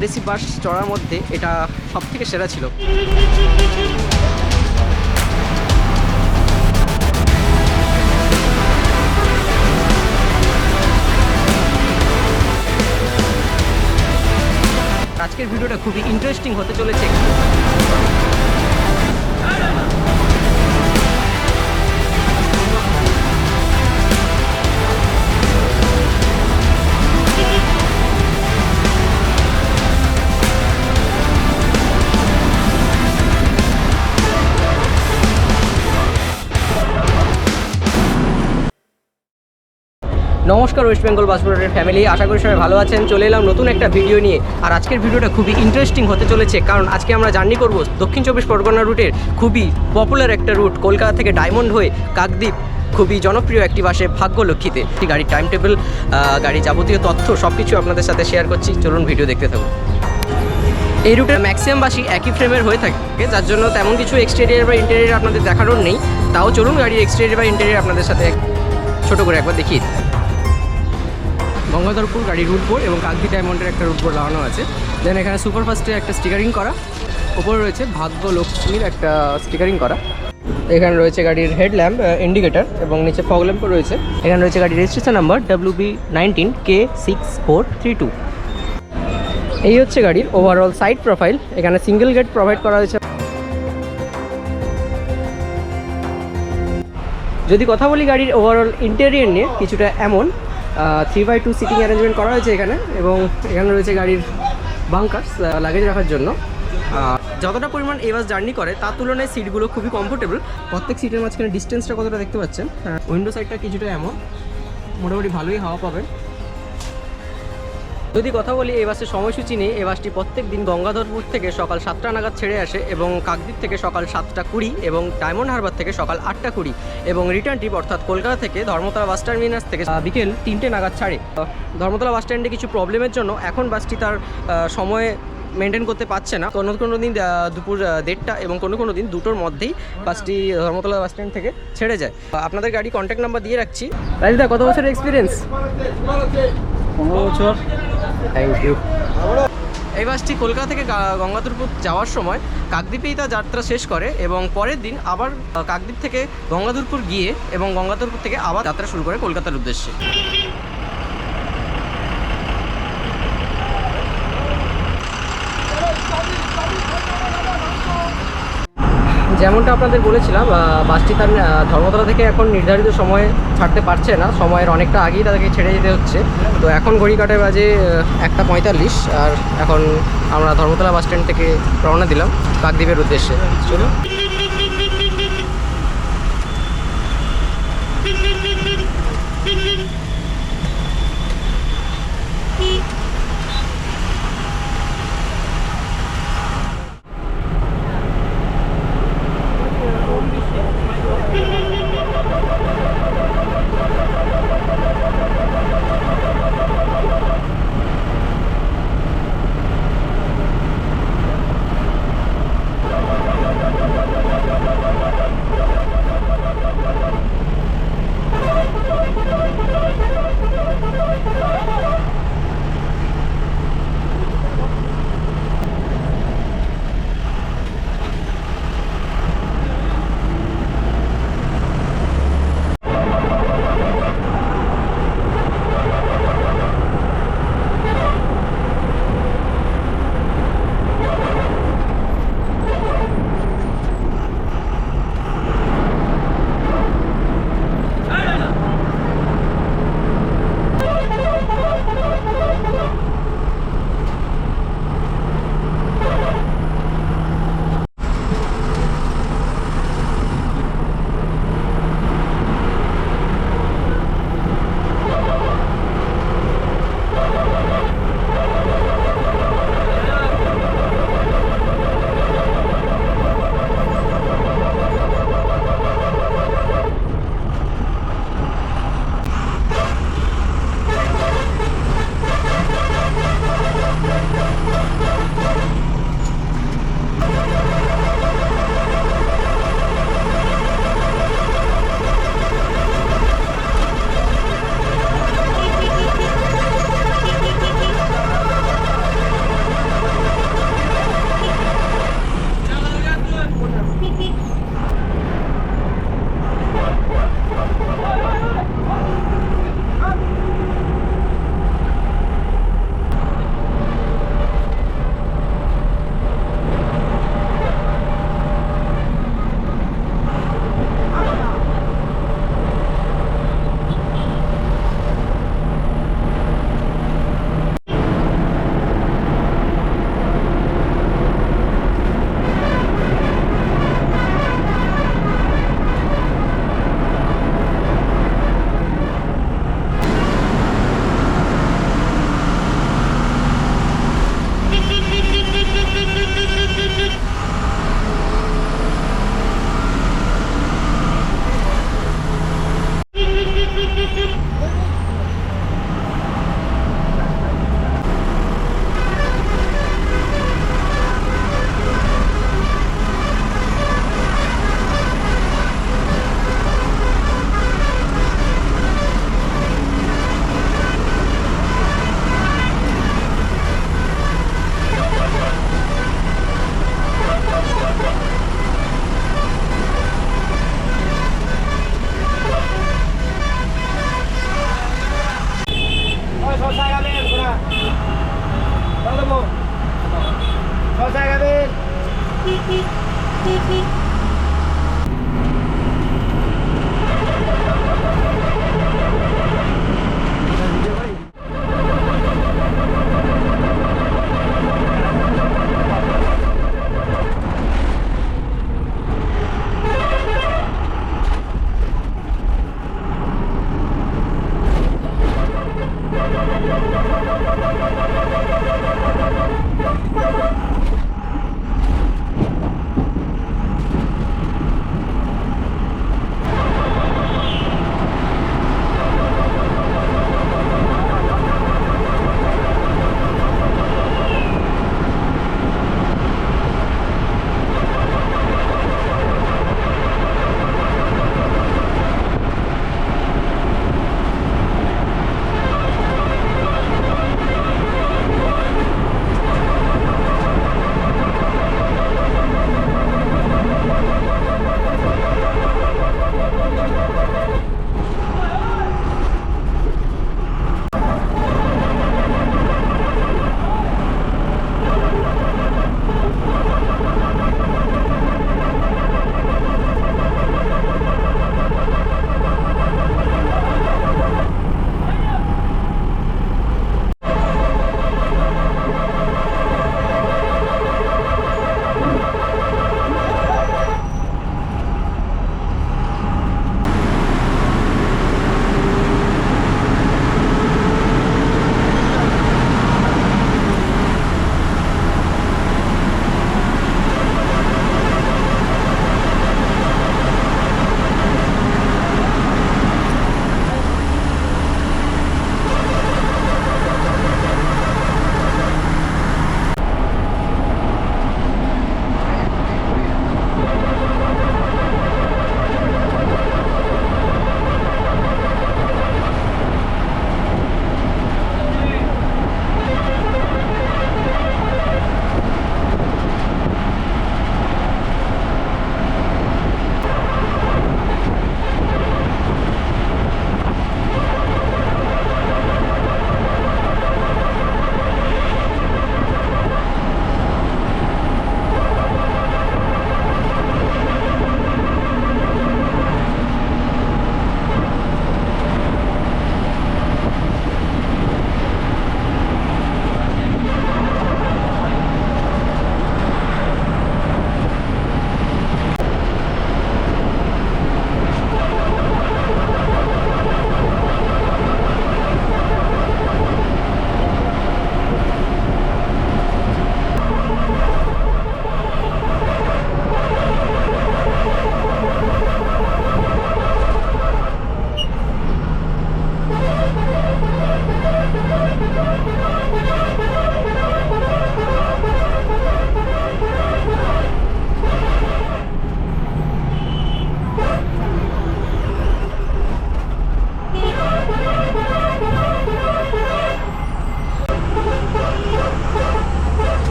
Aggressive বাস চড়ার মধ্যে এটা সব থেকে সেরা ছিল। আজকের ভিডিওটা খুবই ইন্টারেস্টিং হতে চলেছে। নমস্কার ওয়েস্ট বেঙ্গল বাসপুরের ফ্যামিলি আশা করি সবাই ভালো আছেন। চলে এলাম নতুন একটা ভিডিও নিয়ে। আর আজকের ভিডিওটা খুবই ইন্টারেস্টিং হতে চলেছে, কারণ আজকে আমরা জার্নি করব দক্ষিণ চব্বিশ পরগনা রুটের খুবই পপুলার একটা রুট কলকাতা থেকে ডায়মন্ড হয়ে কাকদ্বীপ। খুবই জনপ্রিয় একটি বাসে ভাগ্যলক্ষ্মীতে। এই গাড়ির টাইম টেবিল গাড়ির যাবতীয় তথ্য সব কিছু আপনাদের সাথে শেয়ার করছি। চলুন ভিডিও দেখতে থাকুন। এই রুটের ম্যাক্সিমাম বাসই একই ফ্রেমের হয়ে থাকে। যার জন্য তেমন কিছু এক্সটেরিয়ার বা ইন্টেরিয়ার আপনাদের দেখানোর নেই। তাও চলুন গাড়ির এক্সটেরিয়ার বা ইন্টেরিয়ার আপনাদের সাথে ছোট করে একবার দেখিয়ে। গঙ্গাধরপুর গাড়ি রুট বোর্ড এবং কাকদি ডায়মন্ডের একটা রুট বোর্ড লাগানো আছে। দেন এখানে সুপারফাস্টের একটা স্টিকারিং করা, ওপরে রয়েছে ভাগ্য লক্ষ্মীর একটা স্টিকারিং করা। এখানে রয়েছে গাড়ির হেডল্যাম্প ইন্ডিকেটার এবং নিচে ফগ ল্যাম্পও রয়েছে। এখানে রয়েছে গাড়ির registration number W B nineteen K six four three two এই হচ্ছে গাড়ির ওভারঅল সাইড প্রোফাইল এখানে সিঙ্গেল গেট প্রোভাইড করা হয়েছে। যদি কথা বলি গাড়ির ওভারঅল ইন্টেরিয়র নিয়ে, কিছুটা এমন। Three by two seating arrangement করা হয়েছে এখানে এবং এখানে রয়েছে গাড়ির বাংকার্স লাগেজ রাখার জন্য। যতটা পরিমাণ এই বাস জার্নি করে, তার তুলনায় সিটগুলো খুবই কমফোর্টেবল প্রত্যেক সিটের মাঝখানে ডিস্টেন্সটা কতটা দেখতে পাচ্ছেন? উইন্ডো সাইডটা কিছুটা এমন। মোটামুটি ভালোই হাওয়া পাবেন। যদি কথা বলি এই বাসের সময়সূচি নেই। এই বাসটি প্রত্যেক দিন গঙ্গাধরপুর থেকে সকাল সাতটা নাগাদ ছেড়ে আসে এবং কাকদ্বীপ থেকে সকাল সাতটা কুড়ি এবং ডায়মন্ড হারবার থেকে সকাল আটটা কুড়ি এবং রিটার্ন ট্রিপ অর্থাৎ কলকাতা থেকে ধর্মতলা বাস টার্মিনাস থেকে বিকেল তিনটে নাগাদ ছাড়ে। ধর্মতলা বাস স্ট্যান্ডে কিছু প্রবলেমের জন্য এখন বাসটি তার সময়ে মেনটেন করতে পারছে না। কোনো কোনো দিন দুপুর দেড়টা এবং কোনো কোনো দিন দুটোর মধ্যেই বাসটি ধর্মতলা বাস স্ট্যান্ড থেকে ছেড়ে যায়। আপনাদের গাড়ি কন্ট্যাক্ট নাম্বার দিয়ে রাখছি। রাজদা, কত বছরের এক্সপিরিয়েন্স পনেরো বছর। থ্যাংক ইউ এই বাসটি কলকাতা থেকে গঙ্গাধরপুর যাওয়ার সময় কাকদ্বীপেই তার যাত্রা শেষ করে এবং পরের দিন আবার কাকদ্বীপ থেকে গঙ্গাধরপুর গিয়ে এবং গঙ্গাধরপুর থেকে আবার যাত্রা শুরু করে কলকাতার উদ্দেশ্যে। যেমনটা আপনাদের বলেছিলাম বাসটি তার ধর্মতলা থেকে এখন নির্ধারিত সময়ে ছাড়তে পারছে না, সময়ের অনেকটা আগেই তাদেরকে ছেড়ে যেতে হচ্ছে। তো এখন ঘড়ি বাজে একটা পঁয়তাল্লিশ, আর এখন আমরা ধর্মতলা বাস স্ট্যান্ড থেকে রওনা দিলাম কাকদ্বীপের উদ্দেশ্যে। চলুন।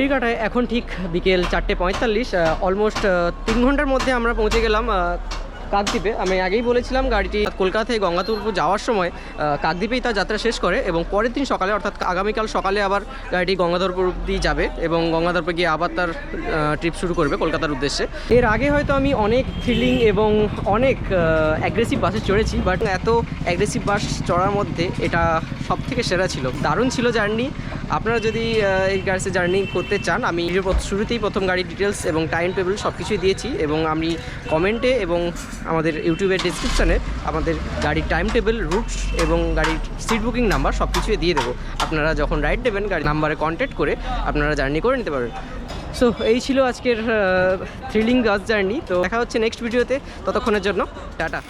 ঘড়ি কাটায় এখন ঠিক বিকেল চারটে পঁয়তাল্লিশ অলমোস্ট তিন ঘণ্টার মধ্যে আমরা পৌঁছে গেলাম কাকদ্বীপে। আমি আগেই বলেছিলাম গাড়িটি কলকাতা থেকে গঙ্গাতুরপুর যাওয়ার সময় কাকদ্বীপেই তার যাত্রা শেষ করে এবং পরের দিন সকালে, অর্থাৎ আগামীকাল সকালে আবার গাড়িটি গঙ্গাধরপুর অব্দি যাবে এবং গঙ্গাধরপুর গিয়ে আবার তার ট্রিপ শুরু করবে কলকাতার উদ্দেশ্যে। এর আগে হয়তো আমি অনেক থ্রিলিং এবং অনেক অ্যাগ্রেসিভ বাসে চড়েছি বাট এত অ্যাগ্রেসিভ বাস চড়ার মধ্যে এটা সব থেকে সেরা ছিল। দারুণ ছিল জার্নি। আপনারা যদি এই গাড়িতে জার্নি করতে চান, আমি শুরুতেই প্রথম গাড়ির ডিটেলস এবং টাইম টেবিল সব কিছুই দিয়েছি এবং আমি কমেন্টে এবং আমাদের ইউটিউবের ডিসক্রিপশানে আমাদের গাড়ির টাইম টেবিল রুটস এবং গাড়ির সিট বুকিং নাম্বার সব কিছুই দিয়ে দেবো। আপনারা যখন রাইড দেবেন গাড়ি নাম্বারে কন্ট্যাক্ট করে আপনারা জার্নি করে নিতে পারেন সো এই ছিল আজকের থ্রিলিং বাস জার্নি। তো দেখা হচ্ছে নেক্সট ভিডিওতে ততক্ষণের জন্য, টাটা।